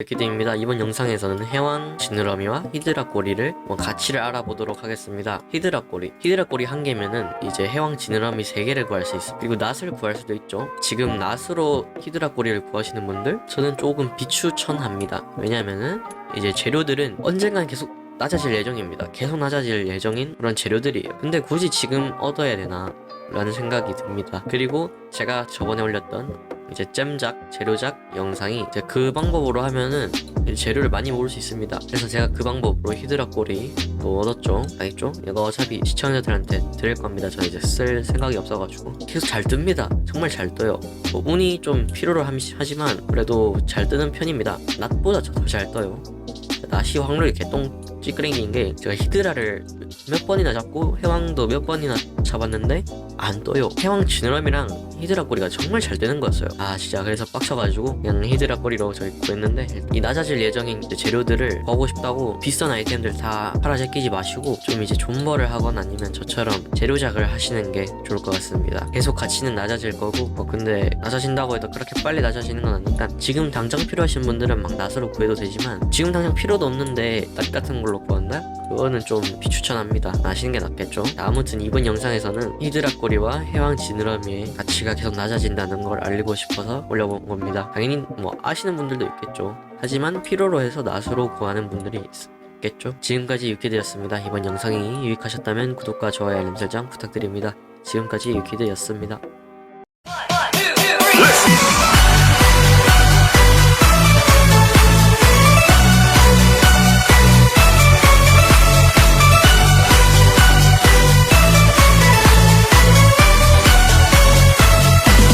이렇게됩니다. 이번 영상에서는 해왕 지느러미와 히드라 꼬리를 뭐 가치를 알아보도록 하겠습니다. 히드라 꼬리, 히드라 꼬리 한 개면은 이제 해왕 지느러미 세 개를 구할 수 있어. 그리고 낫을 구할 수도 있죠. 지금 낫으로 히드라 꼬리를 구하시는 분들 저는 조금 비추천합니다. 왜냐면은 이제 재료들은 언젠간 계속 낮아질 예정입니다. 계속 낮아질 예정인 그런 재료들이에요. 근데 굳이 지금 얻어야 되나? 라는 생각이 듭니다. 그리고 제가 저번에 올렸던 이제 잼작, 재료작 영상이 이제 그 방법으로 하면은 재료를 많이 모을 수 있습니다. 그래서 제가 그 방법으로 히드라 꼬리 또 얻었죠. 알겠죠? 이거 어차피 시청자들한테 드릴 겁니다. 저 이제 쓸 생각이 없어가지고 계속 잘 뜹니다. 정말 잘 떠요. 뭐 운이 좀 필요로 함- 하지만 그래도 잘 뜨는 편입니다. 낮보다 더 잘 떠요. 낫이 확률이 개똥 찌끄레기인 게 제가 히드라를 몇 번이나 잡고 해왕도 몇 번이나 잡았는데 안 떠요. 해왕 지느러미랑 히드라 꼬리가 정말 잘 뜨는 거였어요. 아 진짜 그래서 빡쳐가지고 그냥 히드라 꼬리로 저희 구했는데 이 낮아질 예정인 재료들을 구하고 싶다고 비싼 아이템들 다 팔아 제끼지 마시고 좀 이제 존버를 하거나 아니면 저처럼 재료작을 하시는 게 좋을 것 같습니다. 계속 가치는 낮아질 거고 뭐 근데 낮아진다고 해도 그렇게 빨리 낮아지는 건 아니니까 지금 당장 필요하신 분들은 막 낫으로 구해도 되지만 지금 당장 필요도 없는데 낫 같은 걸로 구한다? 그거는 좀 비추천합니다. 아시는 게 낫겠죠? 아무튼 이번 영상에서는 히드라 꼬리와 해왕 지느러미의 가치가 계속 낮아진다는 걸 알리고 싶어서 올려본 겁니다. 당연히 뭐 아시는 분들도 있겠죠. 하지만 필요로 해서 낫으로 구하는 분들이 있겠죠. 지금까지 유키드였습니다. 이번 영상이 유익하셨다면 구독과 좋아요 알림 설정 부탁드립니다. 지금까지 유키드였습니다.